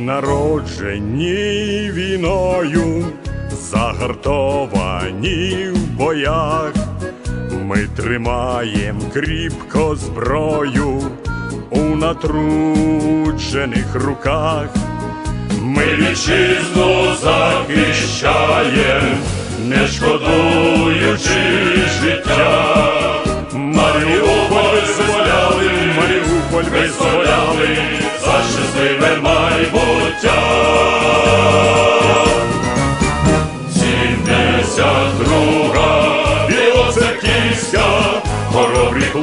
народжені війною, загартовані в боях, ми тримаєм кріпко зброю у натруджених руках, ми вітчизну захищаєм, не шкодуючи життя.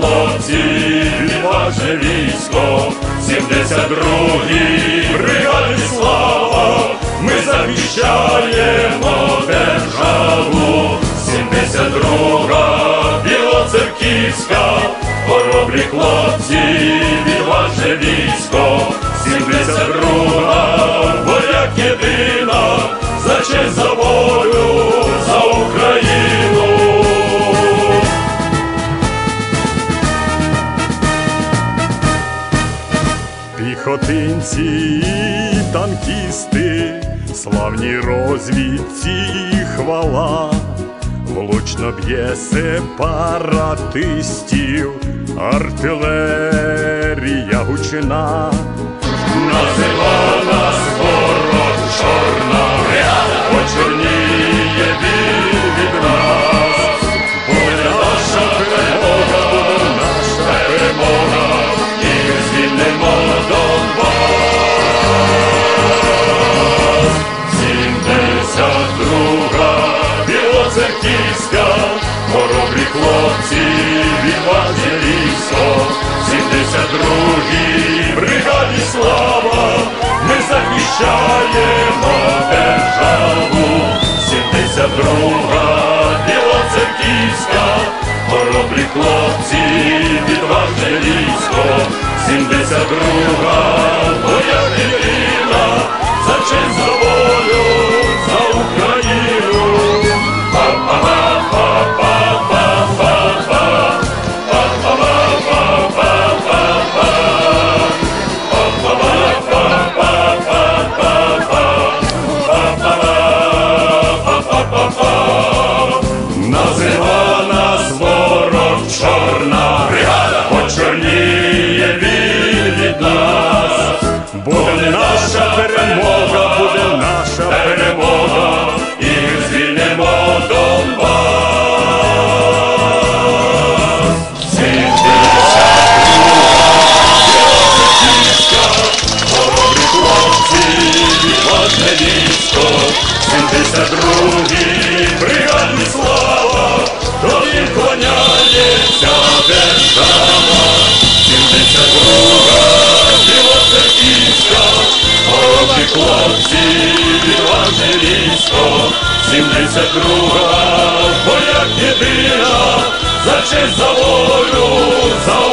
Хлопці, відважне військо, 72-й бригади слава, ми захищаємо державу, сімдесят друга білоцерківська, хоробрі хлопці, Піхотинці і танкісти, славні розвідці хвала, влучно б'є сепаратистів, артилерія гучина, назива хлопців Євангелійсько, 72-й бригаді слава, ми захищаємо державу, сімдесят 72-га білоцерківська, хоробрі хлопці, відважне військо, 72-га 72, бояк єдина, за честь за волю, за